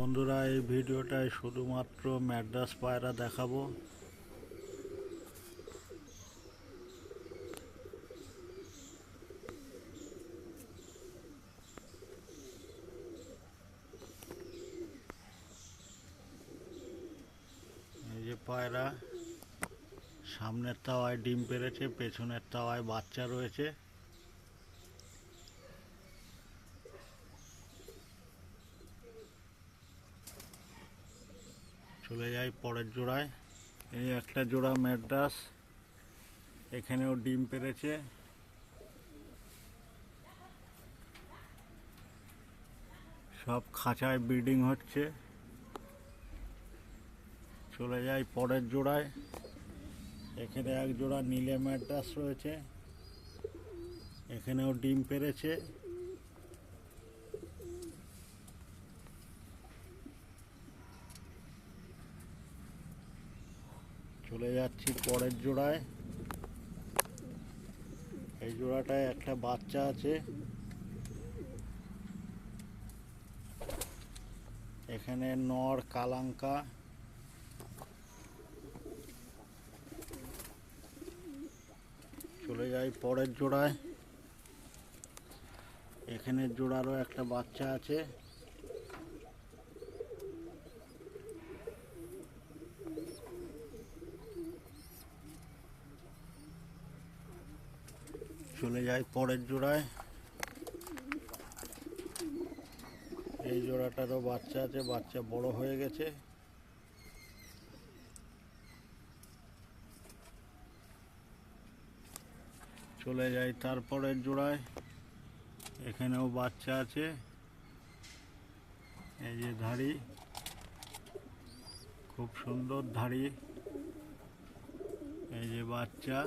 বন্ধুরা, এই ভিডিওটায় শুধুমাত্র ম্যাড্রাস পায়রা দেখাবো। এই যে পায়রা, সামনের তাওয়ায় ডিম পেরেছে, পেছনের তাওয়ায় বাচ্চা রয়েছে। চলে যাই পরের জোড়ায়। এই একটা জোড়া ম্যাড্রাস। এখানেও ডিম পেরেছে। সব খাঁচায় ব্রিডিং হচ্ছে। চলে যাই পরের জোড়ায়। এখানে এক জোড়া নীলে ম্যাড্রাস রয়েছে। এখানেও ডিম পেরেছে। চলে যাচ্ছি পরের জোড়ায়। এই জোড়াটায় একটা বাচ্চা আছে। এখানে নর, কালাঙ্কা। চলে যাই পরের জোড়ায়। এখানে জোড়ারও একটা বাচ্চা আছে। চলে যাই পরের জোড়ায়। এই জোড়াটারও বাচ্চা আছে, বাচ্চা বড় হয়ে গেছে। চলে যাই তারপরের জোড়ায়। এখানেও বাচ্চা আছে। এই যে ধাড়ি, খুব সুন্দর ধাড়ি। এই যে বাচ্চা।